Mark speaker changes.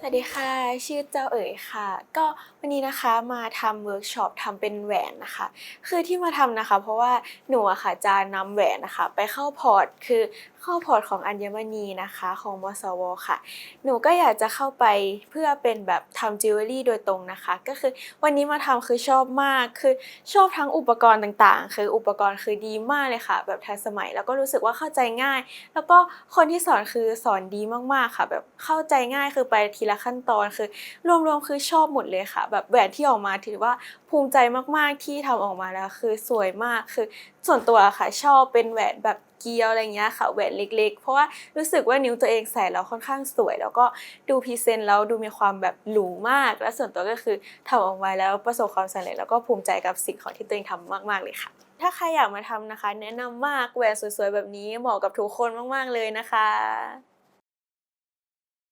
Speaker 1: สวัสดีค่ะ ชื่อเจ้าเอ๋ยค่ะ ก็วันนี้นะคะมาทำเวิร์กช็อปทำเป็นแหวนนะคะ คือที่มาทำนะคะ เพราะว่าหนูอะค่ะจะนำแหวนนะคะ ไปเข้าพอร์ตคือเข้าพอร์ตของอัญมณีนะคะ ของมสวค่ะ หนูก็อยากจะเข้าไปเพื่อเป็นแบบทำจิวเวลรี่โดยตรงนะคะ ก็คือวันนี้มาทำคือชอบมากคือชอบทั้งอุปกรณ์ต่างๆ คืออุปกรณ์คือดีมากเลยค่ะ แบบทันสมัยแล้วก็รู้สึกว่าเข้าใจง่าย แล้วก็คนที่สอนคือสอนดีมากๆค่ะ แบบเข้าใจง่ายคือไปทีละขั้นตอนคือ รวมๆคือชอบหมดเลยค่ะ แบบแหวนที่ออกมาถือว่าภูมิใจมากๆที่ทำออกมาแล้วคือสวยมากคือส่วนตัวค่ะชอบเป็นแหวนแบบเกียวอะไรเงี้ยค่ะแหวนเล็ก ๆ เพราะว่ารู้สึกว่านิ้วตัวเองใส่แล้วค่อนข้างสวย แล้วก็ดูพรีเซนต์แล้วดูมีความแบบหรูมาก และส่วนตัวก็คือทำออกมาแล้วประสบความสำเร็จแล้วก็ภูมิใจกับสิ่งของที่ตัวเองทำมาก ๆเลยค่ะ ถ้าใครอยากมาทำนะคะ แนะนำมากแหวนสวยๆแบบนี้เหมาะกับทุกคนมากๆเลยนะคะ